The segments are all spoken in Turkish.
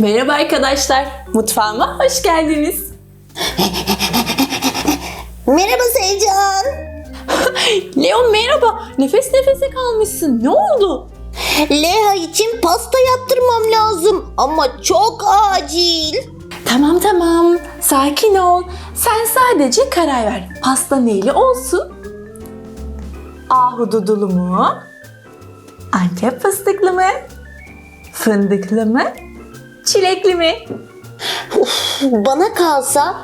Merhaba arkadaşlar, mutfağıma hoş geldiniz. Merhaba Sevcan. Leon merhaba, nefes nefese kalmışsın. Ne oldu? Leha için pasta yaptırmam lazım ama çok acil. Tamam tamam, sakin ol. Sen sadece karar ver. Pasta neyli olsun? Ahududulu mu? Antep fıstıklı mı? Fındıklı mı? Çilekli mi? Bana kalsa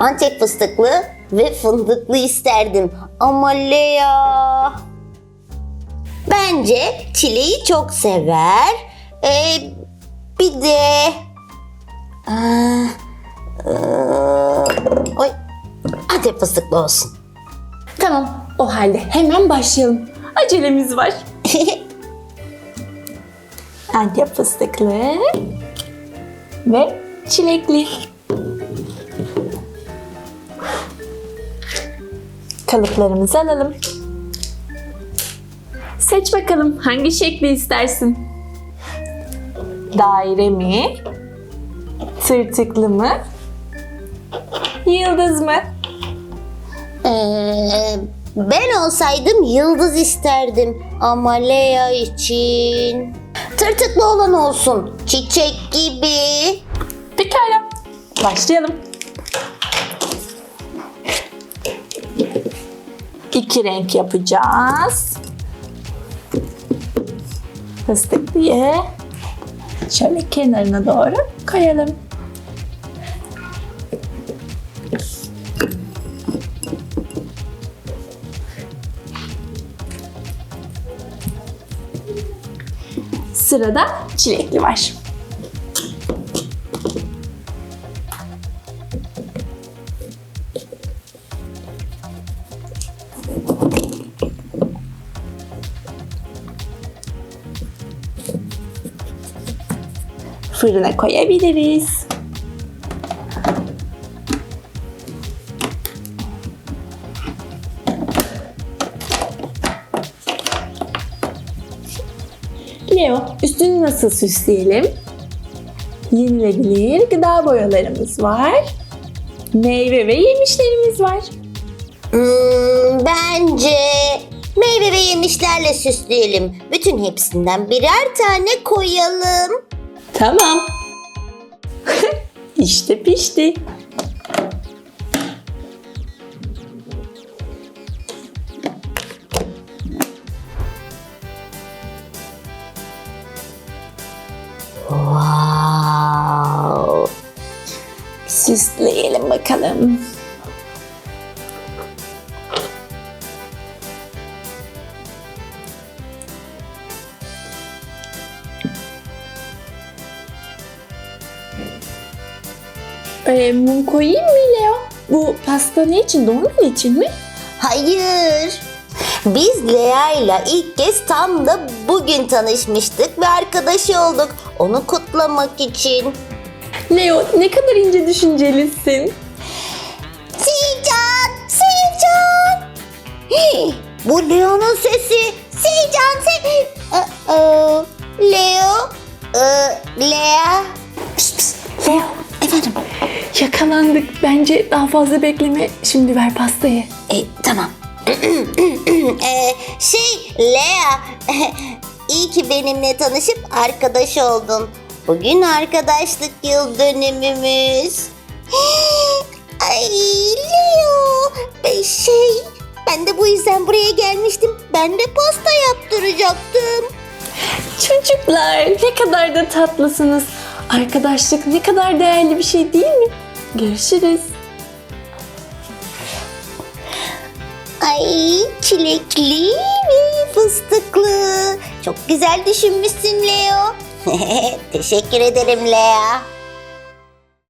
Antep fıstıklı ve fındıklı isterdim. Ama Lea... Bence çileği çok sever. Ee, bir de... Aa, aa, oy, Antep fıstıklı olsun. Tamam, o halde hemen başlayalım. Acelemiz var. Antep fıstıklı ve çilekli. Kalıplarımızı alalım. Seç bakalım hangi şekli istersin? Daire mi? Tırtıklı mı? Yıldız mı? Ee, ben olsaydım yıldız isterdim ama Lea için tırtıklı olan olsun. Çiçek gibi. Pekala. Başlayalım. İki renk yapacağız. Fıstıklıyı şöyle kenarına doğru koyalım. Sırada çilekli var. fırına koyabiliriz. Leo, üstünü nasıl süsleyelim? Yenilebilir gıda boyalarımız var. Meyve ve yemişlerimiz var. Hmm, bence meyve ve yemişlerle süsleyelim. Bütün hepsinden birer tane koyalım. Tamam. işte pişti. Wow. Süsleyelim bakalım. Ee, mum koyayım mı Leo? Bu pasta ne için? Doğum için mi? Hayır. Biz Lea ile ilk kez tam da bugün tanışmıştık ve arkadaş olduk. Onu kutlamak için. Leo ne kadar ince düşüncelisin. Seycan! Seycan! Hey, bu Leo'nun sesi. Seycan se... Aa, Leo? Ee, Lea? Pişt, pişt. Leo Efendim? yakalandık. Bence daha fazla bekleme. Şimdi ver pastayı. E, tamam. Ee, şey Lea, iyi ki benimle tanışıp arkadaş oldun. Bugün arkadaşlık yıl dönümümüz. Ay Leo, ben şey, ben de bu yüzden buraya gelmiştim. Ben de pasta yaptıracaktım. Çocuklar ne kadar da tatlısınız. Arkadaşlık ne kadar değerli bir şey değil mi? Görüşürüz. Ay çilekli ve fıstıklı. Çok güzel düşünmüşsün Leo. Teşekkür ederim Lea.